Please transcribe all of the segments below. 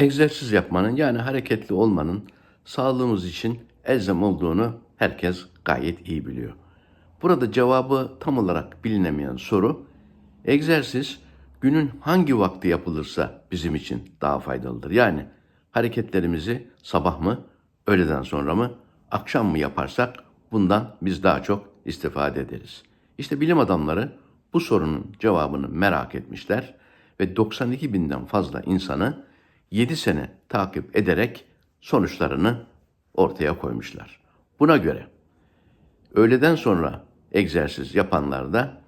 egzersiz yapmanın yani hareketli olmanın sağlığımız için elzem olduğunu herkes gayet iyi biliyor. Burada cevabı tam olarak bilinemeyen soru, egzersiz günün hangi vakti yapılırsa bizim için daha faydalıdır. Yani hareketlerimizi sabah mı, öğleden sonra mı, akşam mı yaparsak bundan biz daha çok istifade ederiz. İşte bilim adamları bu sorunun cevabını merak etmişler ve 92 binden fazla insanı 7 sene takip ederek sonuçlarını ortaya koymuşlar. Buna göre öğleden sonra egzersiz yapanlarda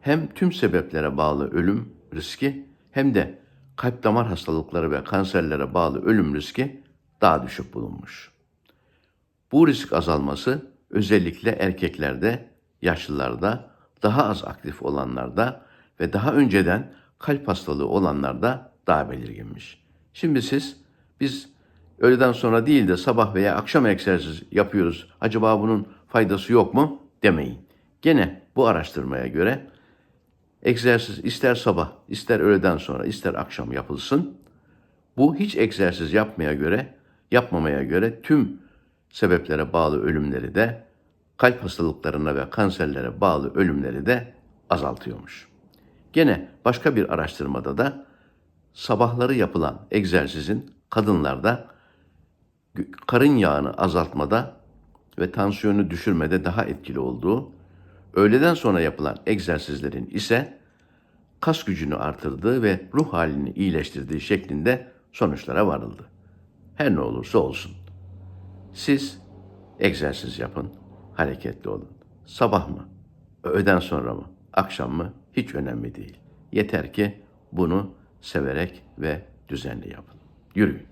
hem tüm sebeplere bağlı ölüm riski hem de kalp damar hastalıkları ve kanserlere bağlı ölüm riski daha düşük bulunmuş. Bu risk azalması özellikle erkeklerde, yaşlılarda, daha az aktif olanlarda ve daha önceden kalp hastalığı olanlarda daha belirginmiş. Şimdi siz biz öğleden sonra değil de sabah veya akşam egzersiz yapıyoruz. Acaba bunun faydası yok mu? Demeyin. Gene bu araştırmaya göre egzersiz ister sabah, ister öğleden sonra, ister akşam yapılsın. Bu hiç egzersiz yapmaya göre, yapmamaya göre tüm sebeplere bağlı ölümleri de, kalp hastalıklarına ve kanserlere bağlı ölümleri de azaltıyormuş. Gene başka bir araştırmada da sabahları yapılan egzersizin kadınlarda karın yağını azaltmada ve tansiyonu düşürmede daha etkili olduğu, öğleden sonra yapılan egzersizlerin ise kas gücünü artırdığı ve ruh halini iyileştirdiği şeklinde sonuçlara varıldı. Her ne olursa olsun. Siz egzersiz yapın, hareketli olun. Sabah mı, öğleden sonra mı, akşam mı hiç önemli değil. Yeter ki bunu severek ve düzenli yapın. Yürüyün.